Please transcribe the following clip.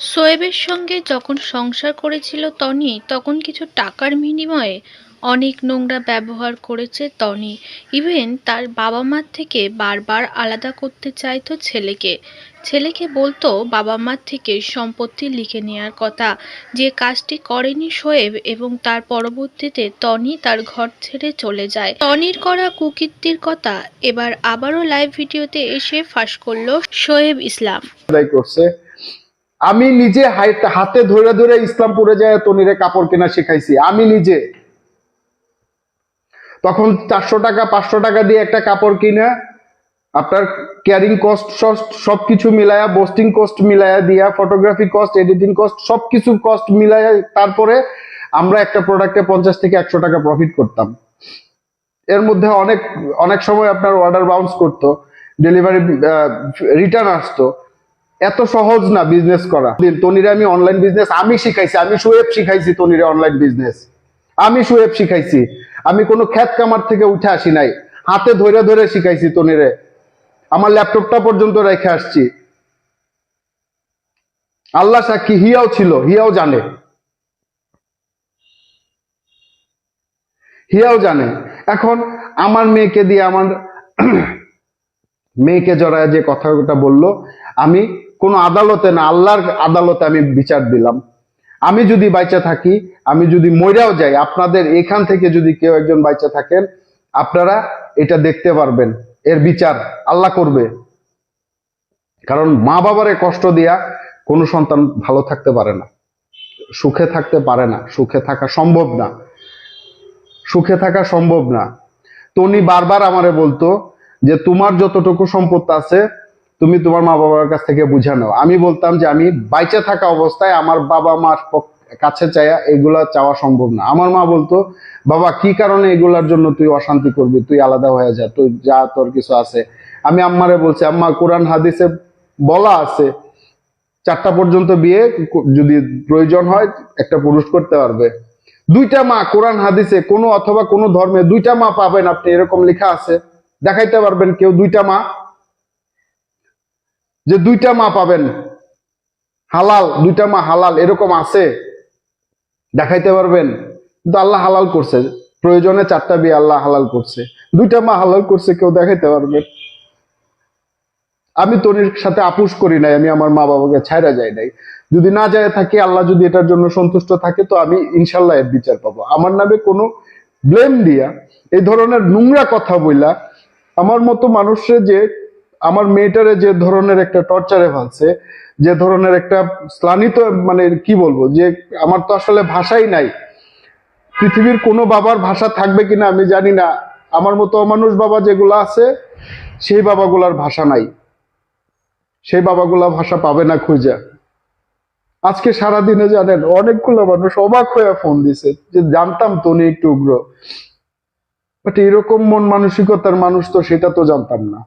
শোয়েবের সঙ্গে যখন সংসার করেছিল তনি, তখন কিছু টাকার বিনিময়ে অনেক নোংরা ব্যবহার করেছে তনি। ইভেন তার বাবা মার থেকে বারবার আলাদা করতে চাইতো ছেলেকে। ছেলেকে বলতো বাবা মার থেকে সম্পত্তি লিখে নেওয়ার কথা। যে কাজটি করেনি শোয়েব এবং তার পরবর্তীতে টনি তার ঘর ছেড়ে চলে যায়। টনির করা কুকীর্তির কথা এবার আবারও লাইভ ভিডিওতে এসে ফাঁস করল শোয়েব ইসলাম। আমি নিজে হাতে ধরে ধরে ইসলাম ইসলামপুরে যায় তনিরে কাপড় কেনা শিখাইছি। আমি নিজে। তখন চারশো টাকা, পাঁচশো টাকা দিয়ে একটা কাপড় কিনে আপনার ক্যারিং কস্ট সব কিছু মিলায়া বোস্টিং কস্ট মিলায়া দিয়া ফটোগ্রাফি কস্ট এডিটিং কস্ট সবকিছু কস্ট মিলায়া তারপরে আমরা একটা প্রোডাক্টে পঞ্চাশ থেকে একশো টাকা প্রফিট করতাম। এর মধ্যে অনেক অনেক সময় আপনার অর্ডার বাউন্স করতো। ডেলিভারি রিটার্ন আসতো। এত সহজ না বিজনেস করা। তনিরে আমি অনলাইন বিজনেস আমি শিখাইছি, আমি সুয়েব শিখাইছি তনিরে অনলাইন বিজনেস আমি সুয়েব শিখাইছি। আমি কোনো খ্যাত কামার থেকে উঠে আসি নাই। হাতে ধরে ধরে শিখাইছি তনিরে। আমার ল্যাপটপটা পর্যন্ত রেখে আসছি। আল্লাহ সাক্ষী, হিয়াও ছিল, হিয়াও জানে। হিয়াও জানে। এখন আমার মেয়েকে দিয়ে আমার মেয়েকে জড়ায় যে কথাটা বলল, আমি কোনো আদালতে না, আল্লাহর আদালতে আমি বিচার দিলাম। আমি যদি বাইচা থাকি, আমি যদি মইরাও যাই, আপনাদের এখান থেকে যদি কেউ একজন বাইচা থাকেন, আপনারা এটা দেখতে পারবেন, এর বিচার আল্লাহ করবে। কারণ মা বাবারে কষ্ট দিয়া কোনো সন্তান ভালো থাকতে পারে না, সুখে থাকতে পারে না, সুখে থাকা সম্ভব না, সুখে থাকা সম্ভব না। টনি বারবার আমারে বলতো যে, তোমার যতটুকু সম্পদ আছে তুমি তোমার মা বাবার কাছ থেকে বুঝে নাও। আমি বলতাম যে আমি বাইচে থাকা অবস্থায় আমার বাবা মার কাছে চাইয়া এগুলা চাওয়া সম্ভব না। আমার মা বলতো, বাবা, কি কারণে এগুলার জন্য তুই অশান্তি করবি? তুই আলাদা হয়ে যা, তুই যা, তোর কিছু আছে। আমি আম্মারে বলছি, আম্মা, কোরআন, হাদিসে বলা আছে, চারটা পর্যন্ত বিয়ে যদি প্রয়োজন হয়, একটা পুরুষ করতে পারবে। দুইটা মা কোরআন, হাদিসে কোনো অথবা কোনো ধর্মে দুইটা মা পাবেন আপনি, এরকম লেখা আছে। দেখাইতে পারবেন কেউ দুইটা মা যে দুইটা মা পাবেন। হালাল, দুইটা মা হালাল, এরকম আছে। দেখাইতে পারবেন। কিন্তু আল্লাহ হালাল করছে। প্রয়োজনে চারটা বিয়ে আল্লাহ হালাল করছে। দুইটা মা হালাল করছে, কেউ দেখাইতে পারবেন আমি তনির সাথে আপুস করি নাই, আমি আমার মা বাবাকে ছাইরা যাই নাই। যদি না যায় থাকি, আল্লাহ যদি এটার জন্য সন্তুষ্ট থাকে, তো আমি ইনশাল্লাহ এর বিচার পাবো। আমার নামে কোনো ব্লেম দিয়া, এই ধরনের নোংরা কথা বইলা, আমার মতো মানুষের যে আমার মেয়েটারে যে ধরনের একটা টর্চারে ফেলছে, যে ধরনের একটা স্লানিত মানে কি বলব, যে আমার তো আসলে ভাষাই নাই। পৃথিবীর কোনো বাবার ভাষা থাকবে কিনা আমি জানি না। আমার মতো অমানুষ বাবা যেগুলো আছে, সেই বাবাগুলার ভাষা নাই। সেই বাবাগুলা ভাষা পাবে না খুঁজে। আজকে সারা দিনে জানেন, অনেকগুলো মানুষ অবাক হয়ে ফোন দিছে, যে জানতাম তো উনি একটু উগ্র। বাট এরকম মন মানসিকতার মানুষ তো, সেটা তো জানতাম না।